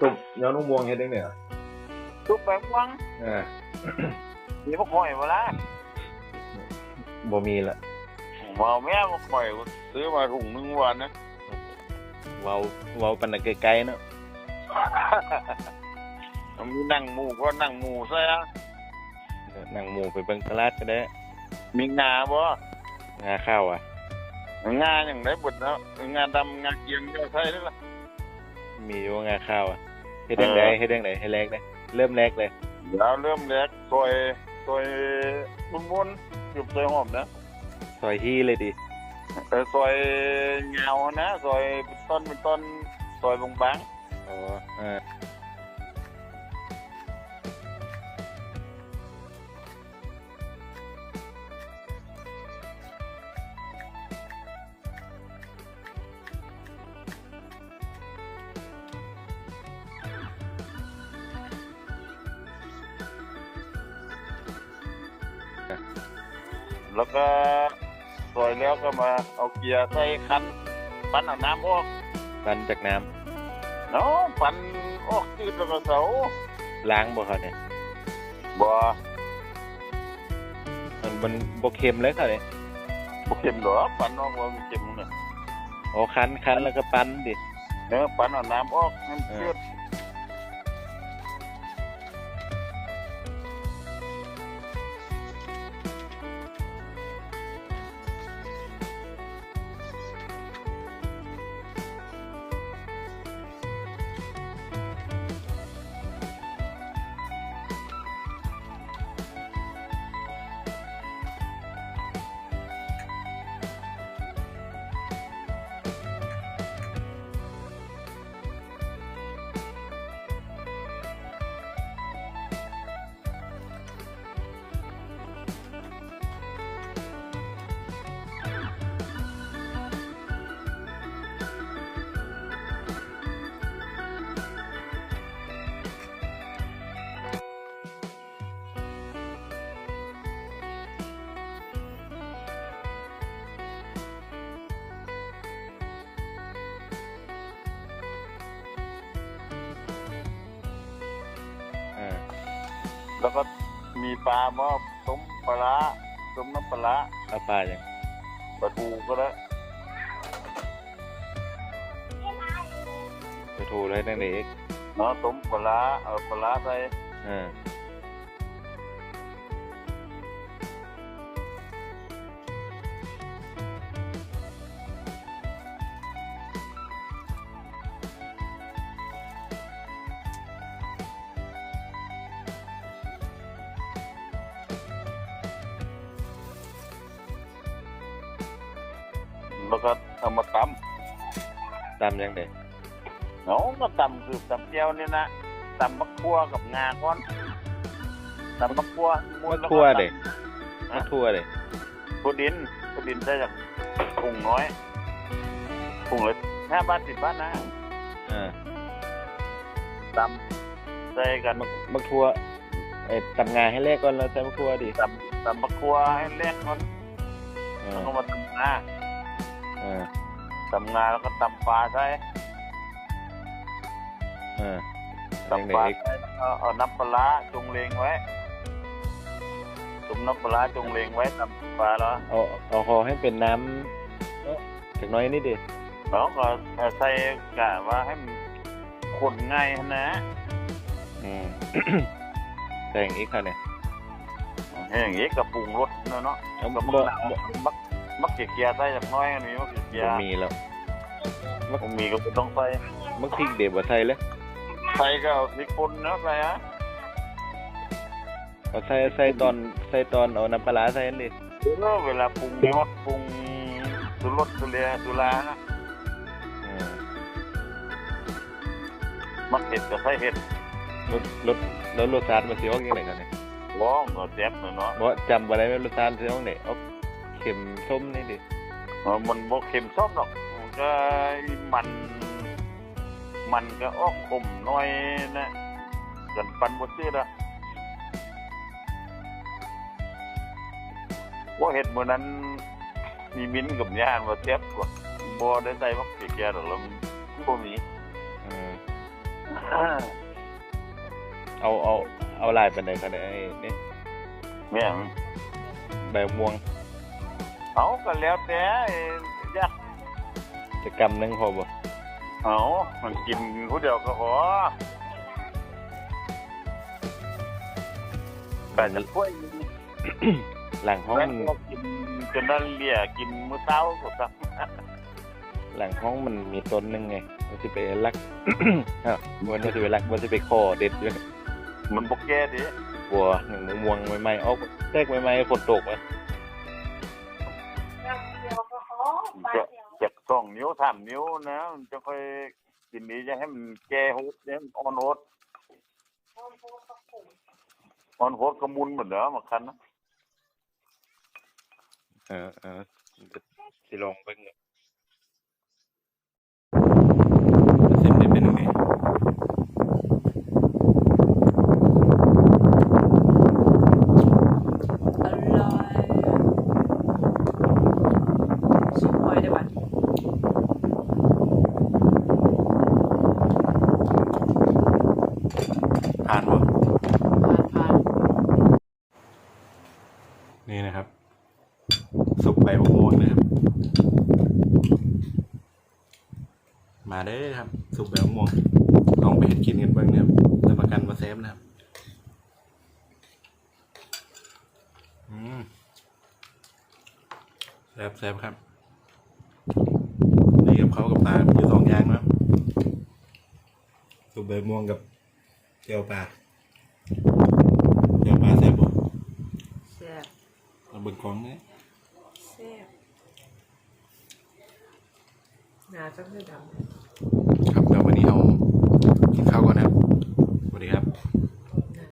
ตุบย้อนนุ่งบวงเฮ็ดได้เนี่ยทุกแบบวังเออมีพวกข่อยเวลาบ่มีละมาแม่พวกข่อยซื้อมาถุงหนึงวันนะเว้าเว้าปานนั้นไกลๆเนาะมีนั่งหมูก็นั่งหมูซะนั่งหมู่ไปเบิ่งตลาดก็ได้มีงาบ่งาข้าวอะงาอย่างไรบุดเนาะงาดำงาเกียงก็ใช่นี่ล่ะมีอยู่งาข้าวอะ เฮ็ดจังไดเฮ็ดจังไดให้แรกได้เริ่มแรกเลยเดี๋ยวเริ่มแรกซอยซอยมุนๆอยู่ซอยหอมนะซอยฮีเลยดิเออซอยเงานะซอยเป็นต้นเป็นต้นซอยบางบางอ๋อเออ แล้วก็ซอยแล้วก็มาเอาเกียร์ใส่คันปั้นเอาน้ำออกปันจากน้ำเนาะปั้นออกจืดแล้วก็เสาล้างบ่ครับเนี่ยบ่มันมันบ่เค็มเลยครับเนี่ยบ่เค็มหรอกปั้นออกว่ามันเค็มเนี่ยอ๋อคั้นคั้นแล้วก็ปั้นดิเนื้อปั้นเอาน้ำออกน้ำจืด แล้วก็มีปลาหม้อต้มปลาร้าต้มน้ำปลาร้าเอาปลาจังปลาทูก็ได้ไปโทรเลยจังได๋อีกเนาะต้มปลาร้าเอาปลาร้าใส่เออ แล้วก็เอามาตตำจังได๋ำเนาะก็ตำคือตำเจียวนี่นะตำมะขั่วกับงาก่อนตำมะขั่วมะแล้ทั่วก็ตำเด้มะทั่วเด้ถั่วดินถั่วดินได้จากถุงน้อยถุงละห้าบาทสิบบาทนะเออตำใส่กัน มะมะทั่วเอ้ยตำงาให้แรกก่อนแล้วใส่มะทั่วดิตำตำมะขั่วให้แรกก่อนเอแล้วอก็มาตำงา เออตำงาแล้วก็ตำปลาใส่เออจังตำได๋ปลาอีกใส่แล้วก็เอาน้ำปลาร้าจงเลงไว้จุ่มน้ำปลาร้าจงเลงไว้ตำปลาแล้วเอาเอาห่อให้เป็นน้ำเอ้อจักหน้อยนิดดิแล้วก็ใส่กะว่าให้มันคนง่ายนะอืมใส่อย่างอีกครับเนี่ยให้อย่างนี้กับปรุงรสเนาะเนาะเอากับบ่มะนาวมัก มักเกียร์ใส่จากน้อยอันนี้มักเกียบ่ร์มีแล้วผมมีก็บ่ต้องใส่มักพริกเด็บบ่ใส่เลยใส่ก็เอาพริกป่นเนาะใส่ฮะเอาใส่ใส่ตอนใส่ตอนเอาน้ำปลาร้าใส่นั่นดิเออเวลาปรุงรสปรุงสุรสสุเรียสุรานะอืมมักเห็ดก็ใส่เห็ดรสรสแล้วรสชาติมันสิออกจังไดกันเนี่ยร้องก็แซ่บเนาะเนาะบ่จำบ่ได้ว่ารสชาติสิออกไหนออก เค็มส้มนี่ดิเออมันบ่เค็มส้มหรอกมันก็มัน มันก็ออกขมหน่อยนะกันปันบ่ซื้อละว่าเห็ดมื้อนั้น มีมิ้นท์กับย่านว่าแซ่บกว่าบ่ได้ใส่มักเกียร์ดอกแล้วมันบ่มีเออเอาเอาเอาลายไปไหนกันเนี่ยไอ้นี่เนี่ยใบม่วง เอาก็แล้วแต่ยักจะกำหนึงพอบ่เอามันกินผู้เดียวก็พอแต่จะช่วยหลังห้องแม่มันก็กินจนนั่นเลี่ยกินมื้อเช้าก็ซักหลังห้องมันมีต้นหนึงไงมันสิไปลักอ้าวมันสิไปลักมันสิไปคอเด็ดอยู่มันบ่แก่ดิบัวหนึ่งม่วงใหม่ๆออกแทรกใหม่ๆฝนตกอะจะ สองนิ้วสามนิ้วนะมันจะค่อยกินนี้จะให้มันแก่ฮูดเนี่ยมันอ่อนโฮดอ่อนโฮดกระมุนเหมือนเดิมมาคันนะเออเออจะสิลองเบิ่งเส้นได้เป็นยังไง อร่อยชิมหอยได้ปะ ผ่านบ่ ผ่านผ่าน นี่นะครับ สุก ใบมะม่วงนะครับ มาเด้อครับสุกใบมะม่วงลองไปเห็ดกินกันเบ้างนะครับรับประกันว่าแซ่บนะครับอืมแซ่บแซ่บครับนี่กับเขาวกับปลามีอยู่สองอย่างนะครับสุกใบมะม่วงกับเจียวปลาเจียวปลาแซ่บบ่แซ่บเอาเบิ่งของนี่แซ่บ หนาจังเลยดำ ครับเดี๋ยววันนี้เรากินข้าวก่อนนะครับสวัสดีครับ